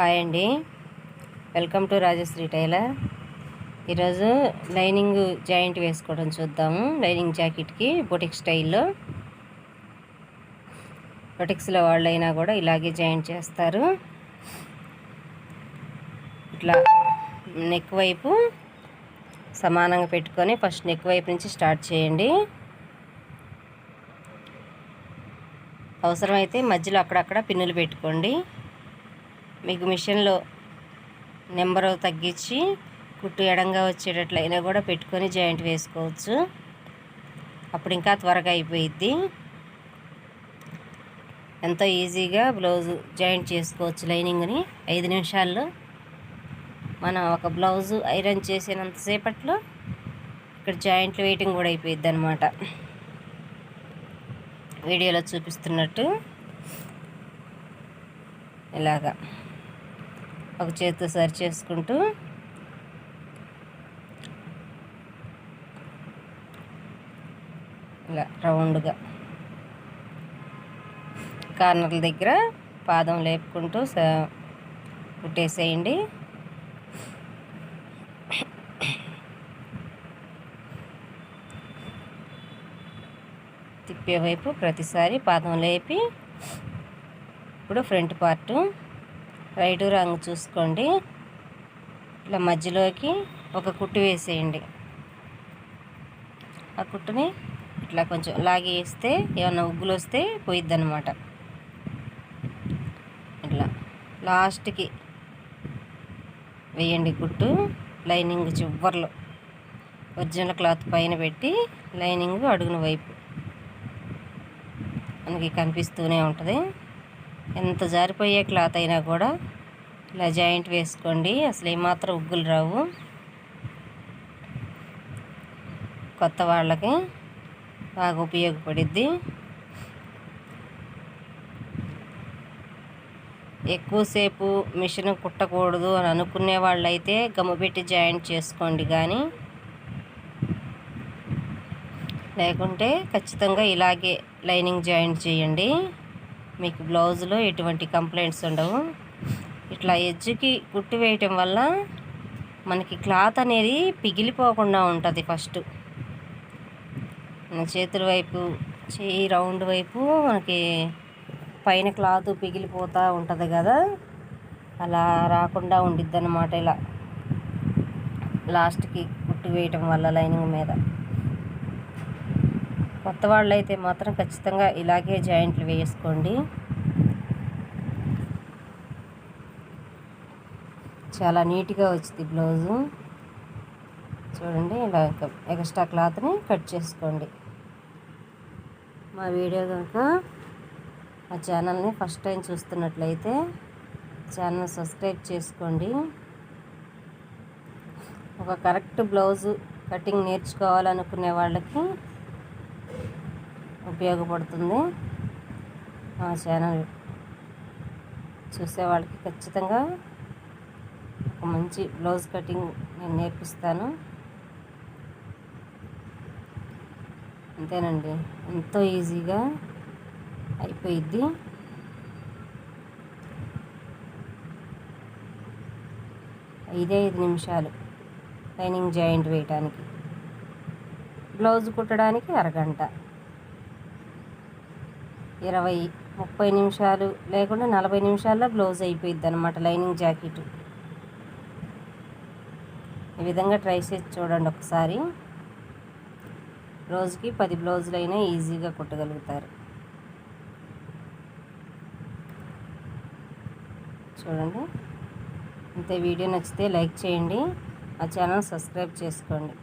Hi అండి. Welcome to Rajashree tailor. ఈరోజు lining joint వేసుకోవడం చూద్దాము లైనింగ్ జాకెట్కి బొటిక్ స్టైల్లో బొటిక్స్లో వాళ్ళైనా కూడా ఇలాగే జాయింట్ చేస్తారు. ఇట్లా నెక్ వైపు సమానంగా పెట్టుకొని ఫస్ట్ నెక్ వైపు నుంచి స్టార్ట్ చేయండి. అవసరమైతే మధ్యలో అక్కడక్కడ పిన్నులు పెట్టుకోండి. మీకు మిషన్లో నెంబర్ తగ్గించి కుట్టు ఎడంగా వచ్చేటట్లయినా కూడా పెట్టుకొని జాయింట్ వేసుకోవచ్చు. అప్పుడు ఇంకా త్వరగా అయిపోయిద్ది. ఎంతో ఈజీగా బ్లౌజ్ జాయింట్ చేసుకోవచ్చు లైనింగ్ని. ఐదు నిమిషాల్లో మనం ఒక బ్లౌజు ఐరన్ చేసినంతసేపట్లో ఇక్కడ జాయింట్లు వెయిటింగ్ కూడా అయిపోయిద్ది అనమాట వీడియోలో చూపిస్తున్నట్టు ఇలాగా. ఒక చేతితో సరి చేసుకుంటూ ఇలా రౌండ్గా కార్నర్ల దగ్గర పాదం లేపుకుంటూ కుట్టేసేయండి. తిప్పే వైపు ప్రతిసారి పాదం లేపి ఇప్పుడు ఫ్రంట్ పార్టు రైటు రంగు చూసుకోండి. ఇట్లా మధ్యలోకి ఒక కుట్టు వేసేయండి. ఆ కుట్టుని ఇట్లా కొంచెం లాగి వేస్తే ఏమన్నా ఉగ్గులు వస్తే పోయిద్ది అనమాట ఇట్లా లాస్ట్కి వేయండి కుట్టు. లైనింగ్ చివర్లో ఒరిజినల్ క్లాత్ పైన పెట్టి లైనింగ్ అడుగున వైపు. మనకి కనిపిస్తూనే ఉంటుంది. ఎంత జారిపోయే క్లాత్ అయినా కూడా ఇలా జాయింట్ వేసుకోండి. అసలు ఏమాత్రం ఉగ్గులు రావు. కొత్త వాళ్ళకి బాగా ఉపయోగపడిద్ది. ఎక్కువసేపు మిషన్ కుట్టకూడదు అని అనుకునే వాళ్ళైతే గమ్ము పెట్టి జాయింట్ చేసుకోండి కానీ. లేకుంటే ఖచ్చితంగా ఇలాగే లైనింగ్ జాయింట్ చేయండి. మీకు బ్లౌజ్లో ఎటువంటి కంప్లైంట్స్ ఉండవు. ఇట్లా ఎడ్జ్కి కుట్టి వేయటం వల్ల మనకి క్లాత్ అనేది పిగిలిపోకుండా ఉంటుంది ఫస్ట్. మన చేతుల వైపు చేయి రౌండ్ వైపు మనకి పైన క్లాత్ పిగిలిపోతూ ఉంటుంది కదా. అలా రాకుండా ఉండిద్ది అనమాట ఇలా. లాస్ట్కి కుట్టి వేయటం వల్ల లైనింగ్ మీద. కొత్త వాళ్ళు అయితే మాత్రం ఖచ్చితంగా ఇలాగే జాయింట్లు వేసుకోండి. చాలా నీట్గా వచ్చింది బ్లౌజు. చూడండి ఇలా ఎక్స్ట్రా క్లాత్ని కట్ చేసుకోండి. మా వీడియో కనుక మా ఛానల్ని ఫస్ట్ టైం చూస్తున్నట్లయితే ఛానల్ సబ్స్క్రైబ్ చేసుకోండి. ఒక కరెక్ట్ బ్లౌజు కటింగ్ నేర్చుకోవాలనుకునే వాళ్ళకి ఉపయోగపడుతుంది. మా ఛానల్ చూసే వాళ్ళకి ఖచ్చితంగా ఒక మంచి బ్లౌజ్ కటింగ్ నేను నేర్పిస్తాను. అంతేనండి. ఎంతో ఈజీగా అయిపోయిద్ది. ఐదే ఐదు నిమిషాలు లైనింగ్ జాయింట్ వేయటానికి బ్లౌజ్ కుట్టడానికి అరగంట. ఇరవై ముప్పై నిమిషాలు లేకుండా నలభై నిమిషాల్లో బ్లౌజ్ అయిపోయిద్ది అనమాట లైనింగ్ జాకెట్. ఈ విధంగా ట్రై చేసి చూడండి ఒకసారి. రోజుకి పది బ్లౌజులైనా ఈజీగా కుట్టగలుగుతారు. చూడండి. అంతే వీడియో నచ్చితే లైక్ చేయండి. మా ఛానల్ సబ్స్క్రైబ్ చేసుకోండి.